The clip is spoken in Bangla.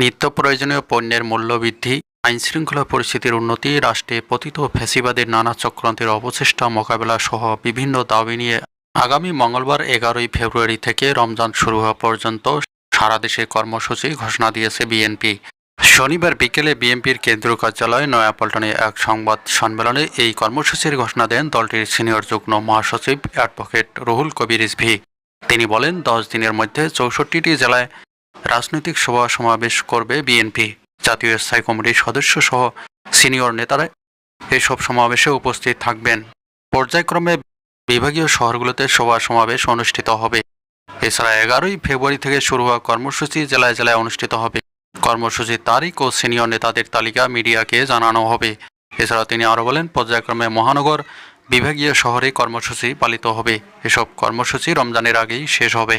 নিত্য প্রয়োজনীয় পণ্যের মূল্য বৃদ্ধি আইনশৃঙ্খলা পরিস্থিতির উন্নতি, রাষ্ট্রে পতিত ফ্যাসিবাদের নানা চক্রান্তের অবচেষ্টা মোকাবেলা সহ বিভিন্ন দাবি নিয়ে আগামী মঙ্গলবার এগারোই ফেব্রুয়ারি থেকে রমজান শুরু হওয়া পর্যন্ত সারা দেশে কর্মসূচি ঘোষণা দিয়েছে বিএনপি। শনিবার বিকেলে বিএনপির কেন্দ্রীয় কার্যালয়ে নয়াপল্টনে এক সংবাদ সম্মেলনে এই কর্মসূচির ঘোষণা দেন দলটির সিনিয়র যুগ্ম মহাসচিব অ্যাডভোকেট রুহুল কবির রিজভি। তিনি বলেন, দশ দিনের মধ্যে চৌষট্টিটি জেলায় রাজনৈতিক সভা সমাবেশ করবে বিএনপি। জাতীয় স্থায়ী কমিটির সদস্য সহ সিনিয়র নেতারা এসব সমাবেশে উপস্থিত থাকবেন। পর্যায়ক্রমে বিভাগীয় শহরগুলোতে সভা সমাবেশ অনুষ্ঠিত হবে। এছাড়া এগারোই ফেব্রুয়ারি থেকে শুরু হওয়া কর্মসূচি জেলায় জেলায় অনুষ্ঠিত হবে। কর্মসূচির তারিখ ও সিনিয়র নেতাদের তালিকা মিডিয়াকে জানানো হবে। এছাড়া তিনি আরও বলেন, পর্যায়ক্রমে মহানগর বিভাগীয় শহরে কর্মসূচি পালিত হবে। এসব কর্মসূচি রমজানের আগেই শেষ হবে।